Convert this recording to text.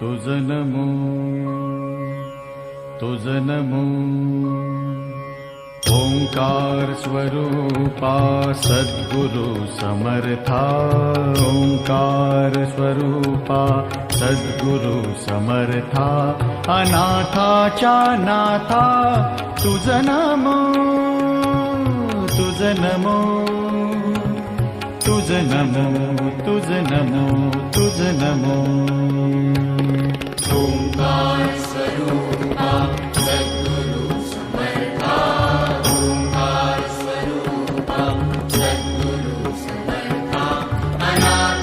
तुझ नमो तुझ नमो ओङ्कार स्वरूपा सद्गुरु समर्था ओङ्कार स्वरूपा सद्गुरु समर्था अनाथा च नाथा तुझ नमो। तुझ नमो तुझ नमो तुझ नमो Nana.